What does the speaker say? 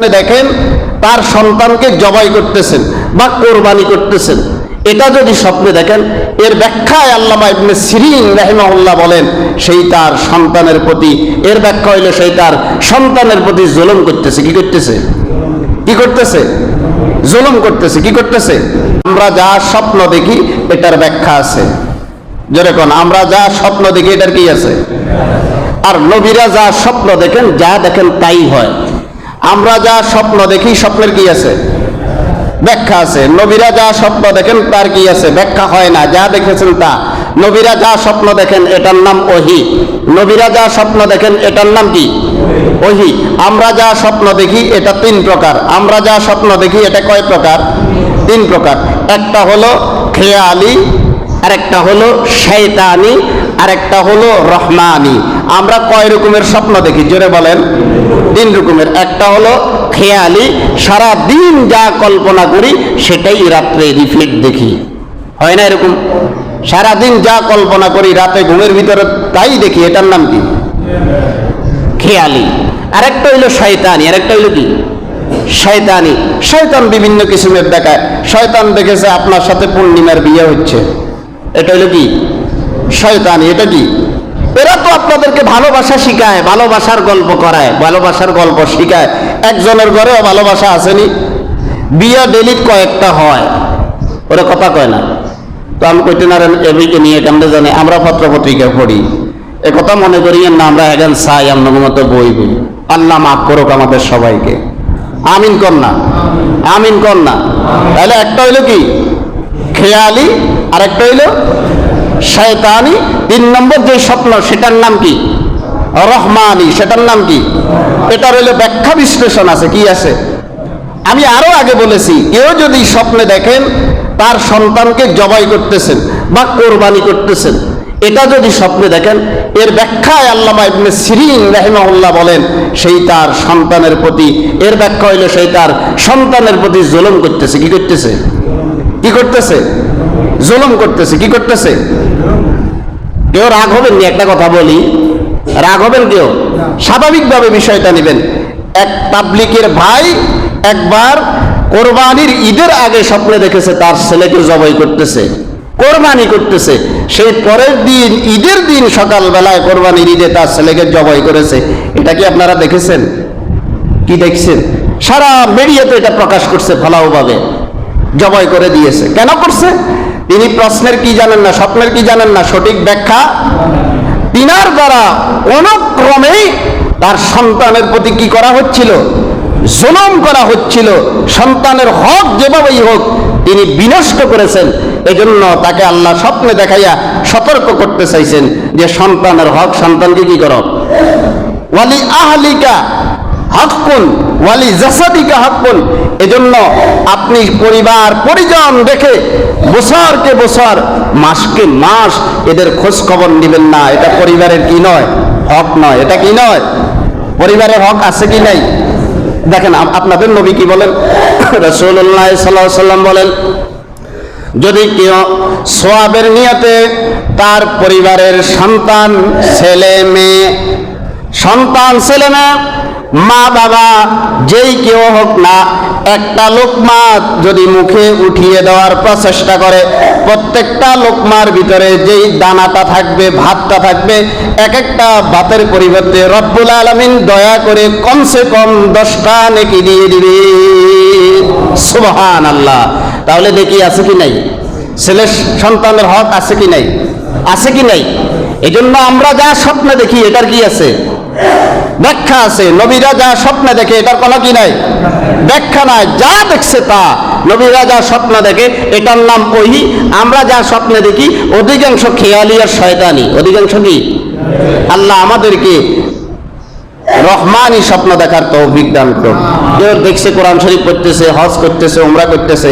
দেখেন, তার সন্তানকে জবাই করতেছেন বা কোরবানি করতেছেন। এটা যদি স্বপ্নে দেখেন, এর ব্যাখ্যায় আল্লামা ইবনে সিরিন রাহিমাহুল্লাহ বলেন, সেই তার সন্তানের প্রতি, এর ব্যাখ্যা হইলে সেই তার সন্তানের প্রতি জুলুম করতেছে। কি করতেছে? কি করতেছে? জুলুম করতেছে। কি করতেছে? আমরা যা স্বপ্ন দেখি, এটার ব্যাখ্যা আছে। যেরকম আমরা যা স্বপ্ন দেখি, এটার কি আছে? আর নবীরা যা স্বপ্ন দেখেন, যা দেখেন তাই হয়। আমরা যা স্বপ্ন দেখি, স্বপ্নের কি আছে? ব্যাখ্যা আছে। নবীরা যা স্বপ্ন দেখেন, তার কি আছে? ব্যাখ্যা হয় না। যা দেখেছেন তা। নবীরা যা স্বপ্ন দেখেন, এটার নাম ওহি। নবীরা যা স্বপ্ন দেখেন, এটার নাম কি? ওহি। আমরা যা স্বপ্ন দেখি, এটা তিন প্রকার। আমরা যা স্বপ্ন দেখি, এটা কয় প্রকার? তিন প্রকার। একটা হলো খেয়ালি, আরেকটা হলো শৈতানি আরেকটা হলো রহমানি। আমরা কয় রকমের স্বপ্ন দেখি? জোরে বলেন। তিন রকমের। একটা হলো খেয়ালি সারা দিন যা কল্পনা করি, সেটাই রাত্রে রিফ্লেক্ট দেখি। হয় না এরকম? সারা দিন যা কল্পনা করি, রাতে ঘুমের ভিতরে তাই দেখি। এটার নাম কি? খেয়ালি। আরেকটা হইল শয়তানি। আরেকটা হইল কি? শয়তানি। শয়তান বিভিন্ন কিসিমের দেখায়। শয়তান দেখেছে আপনার সাথে পূর্ণিমার বিয়ে হচ্ছে। এটা হইল কি? শয়তানি, এটা কি? এরা তো আপনাদেরকে ভালোবাসা শিখায়, ভালোবাসার গল্প করায়, ভালোবাসার গল্প শিখায়। একজনের ঘরেও ভালোবাসা আসেনি। বিয়ে ডেলিট কয়েকটা হয়। ওরা কথা কয় না। তো আমি কইতে না এবিকে নিয়ে কেমনে জানে? আমরা পত্র পত্রিকা পড়ি। এ কথা মনে করি না আমরা এখন চাই আমরা মতো বই আল্লাহ মাফ করুক আমাদের সবাইকে। আমিন কর না। আমিন কর না। তাহলে একটা হইল কি? খেয়ালি আর একটা হইল শয়তানি, তিন নম্বর যে স্বপ্ন, সেটার নাম কি? রহমানি, সেটার নাম কি? এটা রইলে ব্যাখ্যা বিশ্লেষণ আছে, কি আছে? আমি আরও আগে বলেছি, কেউ যদি স্বপ্নে দেখেন, তার সন্তানকে জবাই করতেছেন বা কোরবানি করতেছেন। এটা যদি স্বপ্নে দেখেন, এর ব্যাখ্যায় আল্লামা ইবনে সিরিন রাহিমাহুল্লাহ বলেন, সেই তার সন্তানের প্রতি, এর ব্যাখ্যা হইল সেই তার সন্তানের প্রতি জুলুম করতেছে, কি করতেছে? কি করতেছে? জুলুম করতেছে, কি করতেছে? কেউ রাগ হবেন একটা কথা বলি। রাগ হবেন কেউ? স্বাভাবিকভাবে বিষয়টা নেবেন। এক পাবলিকের ভাই একবার কোরবানির ঈদের আগে স্বপ্নে দেখেছে, তার ছেলেকে জবাই করতেছে, কোরবানি করতেছে। সেই পরের দিন, ঈদের দিন সকালবেলায় কোরবানির ঈদে তার ছেলেকে জবাই করেছে। এটা কি আপনারা দেখেছেন? কি দেখছেন? সারা মিডিয়াতে এটা প্রকাশ করছে ফলাওভাবে জবাই করে দিয়েছে। কেন করছে? তিনি প্রশ্নের কি জানেন না, স্বপ্নের কি জানেন না, সঠিক ব্যাখ্যা? তিনার দ্বারা অনুক্রমেই তার সন্তানের প্রতি কি করা হচ্ছিল? জুলুম করা হচ্ছিল। সন্তানের হক যেভাবেই হোক, তিনি বিনষ্ট করেছেন। এজন্য তাকে আল্লাহ স্বপ্নে দেখাইয়া সতর্ক করতে চাইছেন যে সন্তানের হক, সন্তানকে কি করো? ওয়ালি আহলিকা হাক্কুন, ওয়ালি জাসাদিকা হাক্কুন। এজন্য আপনি পরিবার, পরিজন দেখে বছরকে বছর, মাসকে মাস এদের খোঁজ খবর নেবেন না। এটা পরিবারের কি নয়? হক নয়। এটা কি নয়? পরিবারের হক আছে কি নাই? দেখেন আপনাদের নবী কি বলেন? রসুল্লাহ সাল্লাহ সাল্লাম বলেন, যদি কেউ সোয়াবের নিয়তে তার পরিবারের সন্তান, ছেলে, মেয়ে, সন্তান, ছেলে, মেয়ে মা বাবা, যেই কেউ হোক না, একটা লোকমা যদি মুখে উঠিয়ে দেওয়ার প্রচেষ্টা করে, প্রত্যেকটা লোকমার ভিতরে যেই দানাটা থাকবে, ভাতটা থাকবে এক একটা ভাতের পরিবর্তে রব্বুল আলমিন দয়া করে কমসে কম দশটা নেকি দিয়ে দিবে। সুবহান আল্লাহ তাহলে দেখি আছে কি নাই? ছেলে সন্তানের হক আছে কি নাই? আছে কি নাই? এই জন্য আমরা যা স্বপ্নে দেখি, এটার কি আছে? ব্যাখ্যা আছে, নবীরা যা স্বপ্নে দেখে, এটার কোনো কি নাই? ব্যাখ্যা নাই, যা দেখছে তা। নবীরা যা স্বপ্ন দেখে, এটার নাম ওহি। আমরা যা স্বপ্নে দেখি, অধিকাংশ খেয়ালি আর শয়তানি। অধিকাংশ কি? আল্লাহ আমাদেরকে রহমানই স্বপ্ন দেখার তৌফিক দান করুন। কেউ দেখছে কোরআন শরীফ করতেছে হজ করতেছে, উমরা করতেছে।